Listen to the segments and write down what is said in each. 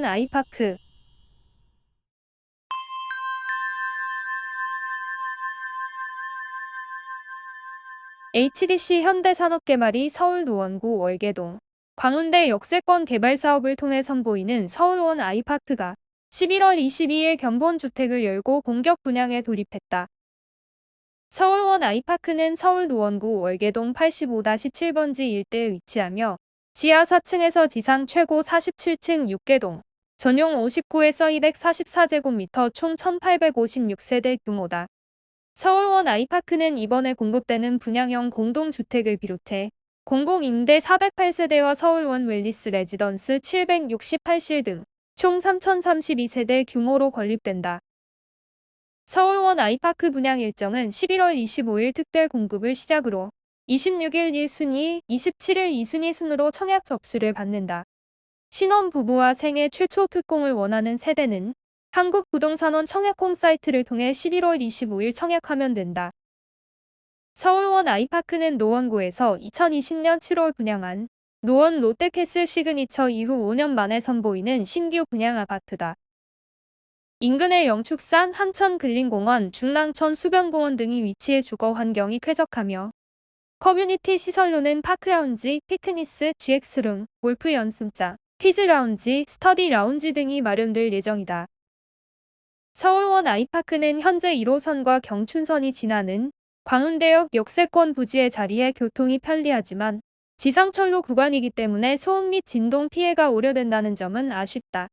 서울원 아이파크 HDC 현대산업개발이 서울 노원구 월계동, 광운대 역세권 개발 사업을 통해 선보이는 서울원 아이파크가 11월 22일 견본주택을 열고 본격 분양에 돌입했다. 서울원 아이파크는 서울 노원구 월계동 85-7번지 일대에 위치하며 지하 4층에서 지상 최고 47층 6개동, 전용 59에서 244제곱미터 총 1856세대 규모다. 서울원 아이파크는 이번에 공급되는 분양형 공동주택을 비롯해 공공임대 408세대와 서울원 웰리스 레지던스 768실 등 총 3032세대 규모로 건립된다. 서울원 아이파크 분양 일정은 11월 25일 특별 공급을 시작으로 26일 1순위, 27일 2순위 순으로 청약 접수를 받는다. 신혼부부와 생애 최초 특공을 원하는 세대는 한국부동산원 청약홈 사이트를 통해 11월 25일 청약하면 된다. 서울원 아이파크는 노원구에서 2020년 7월 분양한 노원 롯데캐슬 시그니처 이후 5년 만에 선보이는 신규 분양 아파트다. 인근의 영축산, 한천 근린공원, 중랑천 수변공원 등이 위치해 주거 환경이 쾌적하며 커뮤니티 시설로는 파크라운지, 피트니스, GX룸, 골프 연습장, 키즈라운지, 스터디 라운지 등이 마련될 예정이다. 서울원 아이파크는 현재 1호선과 경춘선이 지나는 광운대역 역세권 부지에 자리해 교통이 편리하지만 지상철로 구간이기 때문에 소음 및 진동 피해가 우려된다는 점은 아쉽다.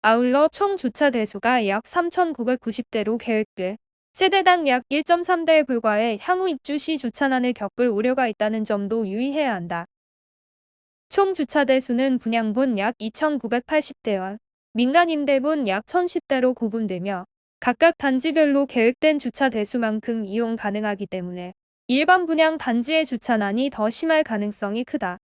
아울러 총 주차 대수가 약 3,990대로 계획돼 세대당 약 1.3대에 불과해 향후 입주 시 주차난을 겪을 우려가 있다는 점도 유의해야 한다. 총 주차 대 수는 분양분 약 2,980대와 민간 임대분 약 1,010대로 구분되며 각각 단지별로 계획된 주차 대수만큼 이용 가능하기 때문에 일반 분양 단지의 주차난이 더 심할 가능성이 크다.